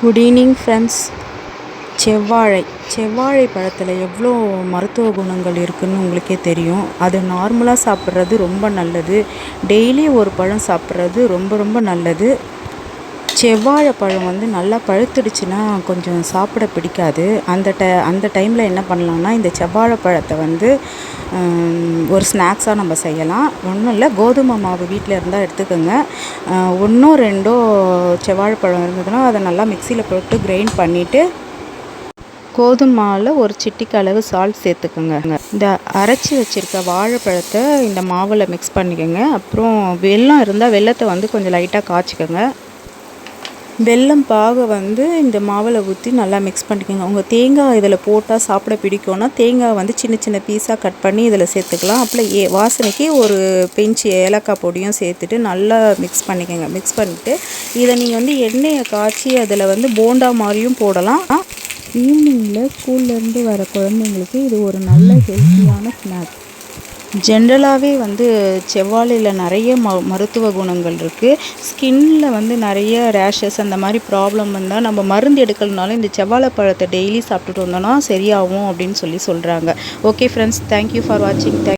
Good evening friends செவ்வாழை செவ்வாழை பழத்தில் எவ்வளோ மருத்துவ குணங்கள் இருக்குதுன்னு உங்களுக்கே தெரியும். அது நார்மலாக சாப்பிட்றது ரொம்ப நல்லது. டெய்லி ஒரு பழம் சாப்பிட்றது ரொம்ப ரொம்ப நல்லது. செவ்வாழை பழம் வந்து நல்லா பழுத்துடுச்சுன்னா கொஞ்சம் சாப்பிட பிடிக்காது. அந்த ட அந்த டைமில் என்ன பண்ணலான்னா இந்த செவ்வாழை பழத்தை வந்து ஒரு ஸ்நாக்ஸாக நம்ம செய்யலாம். ஒன்றும் இல்லை கோதுமை மாவு வீட்டில் இருந்தால் எடுத்துக்கோங்க. ஒன்றோ ரெண்டோ செவ்வாழைப்பழம் இருந்ததுன்னா அதை நல்லா மிக்சியில் போட்டு கிரைண்ட் பண்ணிவிட்டு கோதுமாவில் ஒரு சிட்டிக்கு அளவு சால்ட் சேர்த்துக்கோங்க. இந்த அரைச்சி வச்சுருக்க வாழைப்பழத்தை இந்த மாவில் மிக்ஸ் பண்ணிக்கோங்க. அப்புறம் வெல்லம் இருந்தால் வெல்லத்தை வந்து கொஞ்சம் லைட்டாக காய்ச்சிக்கோங்க. வெல்லம் பாகை வந்து இந்த மாவில் ஊற்றி நல்லா மிக்ஸ் பண்ணிக்கோங்க. உங்கள் தேங்காய் இதில் போட்டால் சாப்பிட பிடிக்கும்னா தேங்காய் வந்து சின்ன சின்ன பீஸாக கட் பண்ணி இதில் சேர்த்துக்கலாம். அப்புறம் ஏ வாசனைக்கு ஒரு பெஞ்சு ஏலக்காய் பொடியும் சேர்த்துட்டு நல்லா மிக்ஸ் பண்ணிக்கோங்க. மிக்ஸ் பண்ணிவிட்டு இதை நீங்கள் வந்து எண்ணெயை காய்ச்சி அதில் வந்து போண்டா மாதிரியும் போடலாம். ஈவினிங்கில் ஸ்கூல்லேருந்து வர குழந்தைங்களுக்கு இது ஒரு நல்ல ஹெல்த்தியான ஸ்நாக்ஸ் ஜென்ரலாகவே வந்து செவ்வாழையில் நிறைய ம மருத்துவ குணங்கள் இருக்குது ஸ்கின்னில் வந்து நிறைய ரேஷஸ் அந்த மாதிரி ப்ராப்ளம் வந்தால் நம்ம மருந்து எடுக்கலனாலும் இந்த செவ்வாழை பழத்தை டெய்லி சாப்பிட்டுட்டு வந்தோம்னா சரியாகும் அப்படின்னு சொல்லி சொல்கிறாங்க okay friends thank you for வாட்சிங் தேங்க்